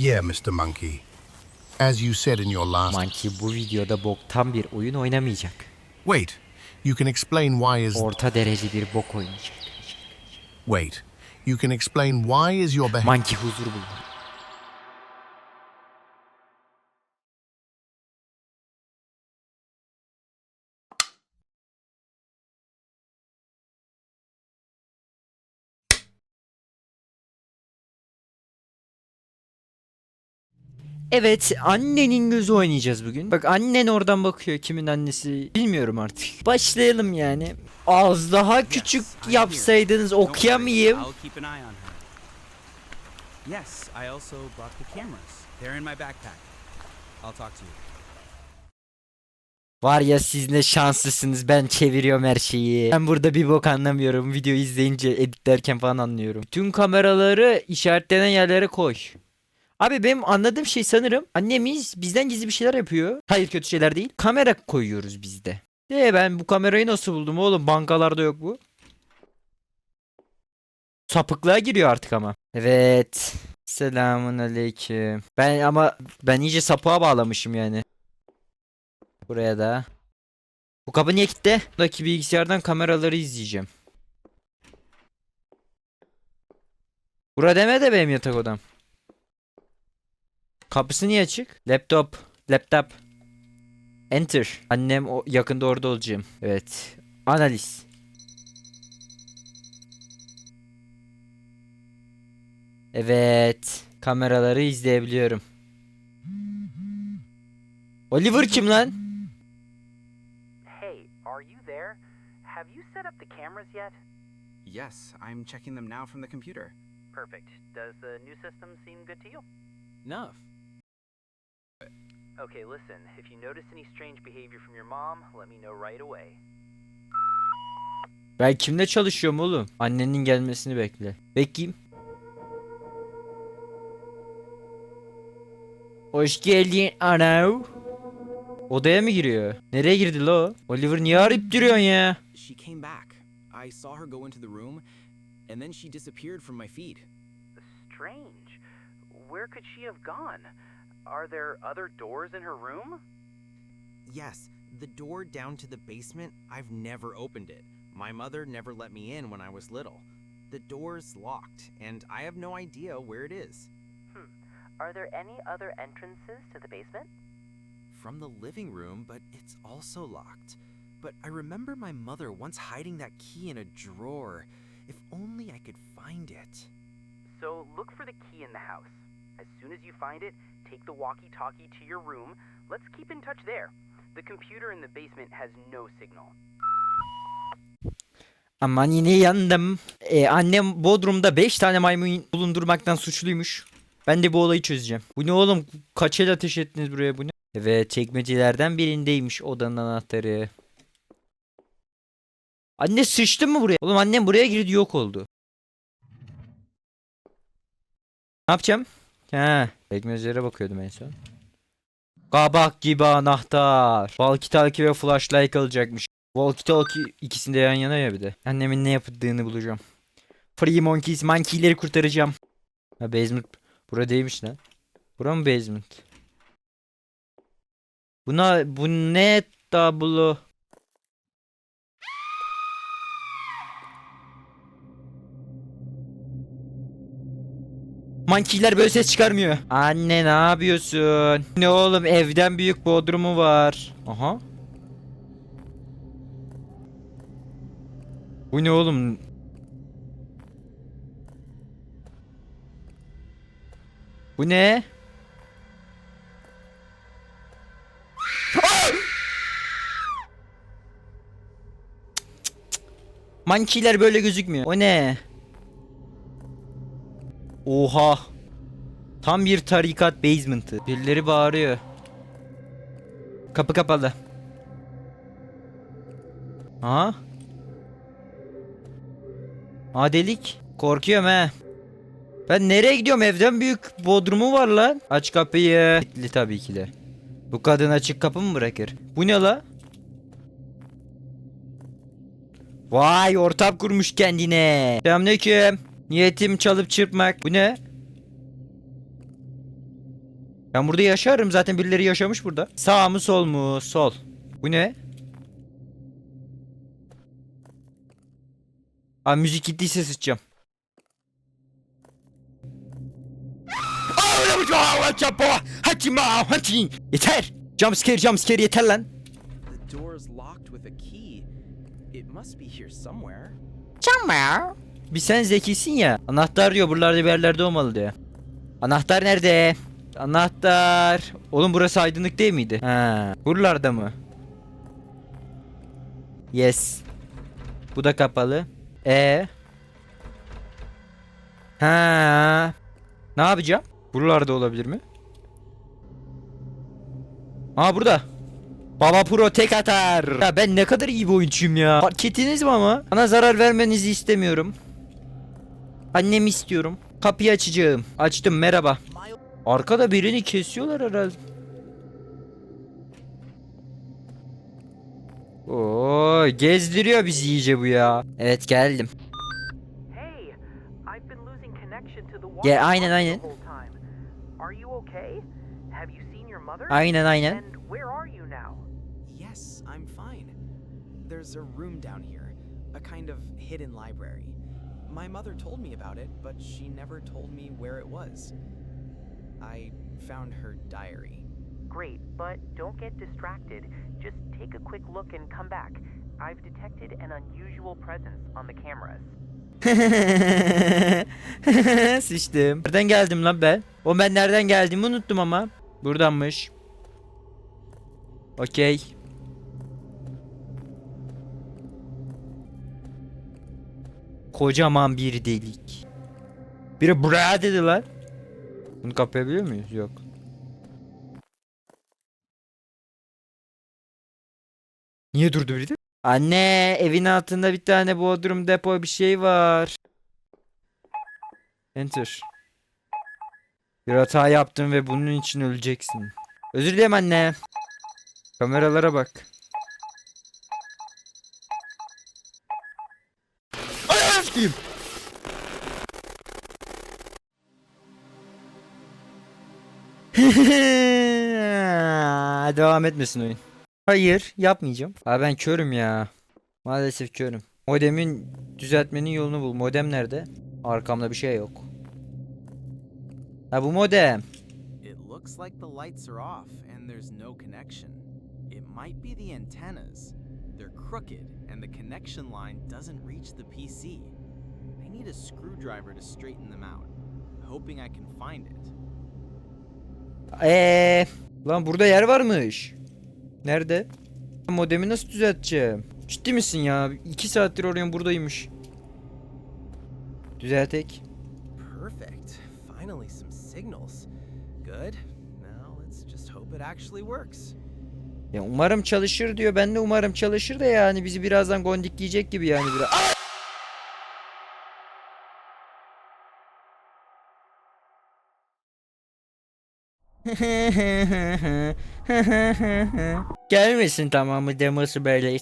Yeah, Mr. Monkey. As you said in your last. Monkey bu videoda boktan bir oyun oynamayacak. Wait. You can explain why is. Orta derece bir bok oynayacak. Wait. You can explain why is your behavior. Monkey huzur buldu. Evet annenin gözü oynayacağız bugün. Bak annen oradan bakıyor kimin annesi bilmiyorum artık. Başlayalım yani. Az daha küçük yapsaydınız okuyamayayım. Yes, I also brought the cameras. They're in my backpack. I'll talk to you. Var ya siz ne şanslısınız ben çeviriyorum her şeyi. Ben burada bir bok anlamıyorum. Video izleyince editlerken falan anlıyorum. Tüm kameraları işaretlenen yerlere koy. Abi benim anladığım şey sanırım annemiz bizden gizli bir şeyler yapıyor. Hayır kötü şeyler değil. Kamera koyuyoruz bizde. De ben bu kamerayı nasıl buldum oğlum? Bankalarda yok bu. Sapıklığa giriyor artık ama. Evet. Selamun aleyküm. Ben ama ben iyice sapığa bağlamışım yani. Buraya da. Bu kapı niye kilitli? Buradaki bilgisayardan kameraları izleyeceğim. Burada deme de benim yatak odam. Kapısı niye açık? Laptop. Laptop. Enter. Annem o yakında orada olacağım. Evet. Analiz. Evet. Kameraları izleyebiliyorum. Oliver kim lan? Hey, are you there? Have you set up the cameras yet? Yes, I'm checking them now from the computer. Perfect. Does the new system seem good to you? Enough. Okay, listen. If you notice any strange behavior from your mom, let me know right away. Ben kimle çalışıyorum oğlum? Annenin gelmesini bekle. Bekleyeyim. Hoş geldin ana. Odaya mı giriyor? Nereye girdi la o? Oliver niye arayıp duruyorsun ya? She came back. I saw her go into the room, and then she disappeared from my feed. Strange. Where could she have gone? Are there other doors in her room? Yes, the door down to the basement, I've never opened it. My mother never let me in when I was little. The door's locked, and I have no idea where it is. Hmm. Are there any other entrances to the basement? From the living room, but it's also locked. But I remember my mother once hiding that key in a drawer. If only I could find it. So look for the key in the house. As soon as you find it, take the walkie-talkie to your room. Let's keep in touch there. The computer in the basement has no signal. Aman yine yandım. Ee, annem Bodrum'da 5 tane maymun bulundurmaktan suçluymuş. Ben de bu olayı çözeceğim. Bu ne oğlum? Kaç el ateş ettiniz buraya bu ne? Evet çekmecelerden birindeymiş odanın anahtarı. Anne sıçtı mı buraya? Oğlum annem buraya girdi yok oldu. Ne yapacağım? Ha, çekmecelere bakıyordum en son. Kabak gibi anahtar. Walkie talkie ve flashlight alacakmış. Walkie talkie ikisinde yan yana ya bir de. Annemin ne yaptığını bulacağım. Free Monkeys, monkeyleri kurtaracağım. Ha basement. Bura değilmiş lan. Bura mı basement? Buna bu ne tablo? Monkeyler böyle ses çıkarmıyor. Anne ne yapıyorsun? Ne oğlum evden büyük bodrumu var. Aha. Bu ne oğlum? Bu ne? Monkeyler böyle gözükmüyor. O ne? Oha. Tam bir tarikat basement'ı. Birileri bağırıyor. Kapı kapalı. Ha? Ha delik. Korkuyorum he. Ben nereye gidiyorum? Evden büyük bodrumu var lan. Aç kapıyı. Kilitli tabii ki de. Bu kadın açık kapı mı bırakır? Bu ne la? Vay ortam kurmuş kendine. Selamünaleyküm. Niyetim çalıp çırpmak. Bu ne? Ben burada yaşarım zaten birileri yaşamış burada. Sağ mı sol mu? Sol. Bu ne? Abi müzik gittiyse sıçacağım. Yeter. Jumpscare jumpscare yeter lan. The door's locked with a key. It must be here somewhere. Bir sen zekisin ya. Anahtar diyor buralarda bir yerlerde olmalı diyor. Anahtar nerede? Anahtar. Oğlum burası aydınlık değil miydi? Ha. Buralarda mı? Yes. Bu da kapalı. E. Ha. Ne yapacağım? Buralarda olabilir mi? Aa burada. Baba Pro tek atar. Ya ben ne kadar iyi bir oyuncuyum ya. Fark ettiniz mi ama? Bana zarar vermenizi istemiyorum. Annemi istiyorum. Kapıyı açacağım. Açtım merhaba. Arkada birini kesiyorlar herhalde. Oo, gezdiriyor bizi iyice bu ya. Evet geldim. Walkie-talkie aynen, aynen. Aynen aynen. Yes, I'm fine. There's a room down here, a kind of hidden library. My mother told me about it, but she never told me where it was. I found her diary. Great, but don't get distracted. Just take a quick look and come back. I've detected an unusual presence on the cameras. Sıçtım. Nereden geldim lan ben? O ben nereden geldiğimi unuttum ama. Buradanmış. Okey. Kocaman bir delik. Biri buraya dedi lan. Bunu kapayabiliyor muyuz? Yok. Niye durdu biri de? Anne evin altında bir tane bodrum depo bir şey var. Enter. Bir hata yaptın ve bunun için öleceksin. Özür dilerim anne. Kameralara bak. Sikeyim. Devam etmesin oyun. Hayır yapmayacağım. Abi ben körüm ya. Maalesef körüm. Modemin düzeltmenin yolunu bul. Modem nerede? Arkamda bir şey yok. Ha bu modem. It looks like the lights are off and there's no connection. It might be the antennas. They're crooked and the connection line doesn't reach the PC. Need a screwdriver to straighten them out. Hoping I can find it. Eee lan burada yer varmış. Nerede? Modemi nasıl düzelteceğim? Ciddi misin ya? 2 saattir oraya buradaymış. Düzeltek. Perfect. Finally some signals. Good. Now let's just hope it actually works. Ya umarım çalışır diyor. Ben de umarım çalışır da yani bizi birazdan gondikleyecek gibi yani biraz. Gelmesin tamamı demosu böyle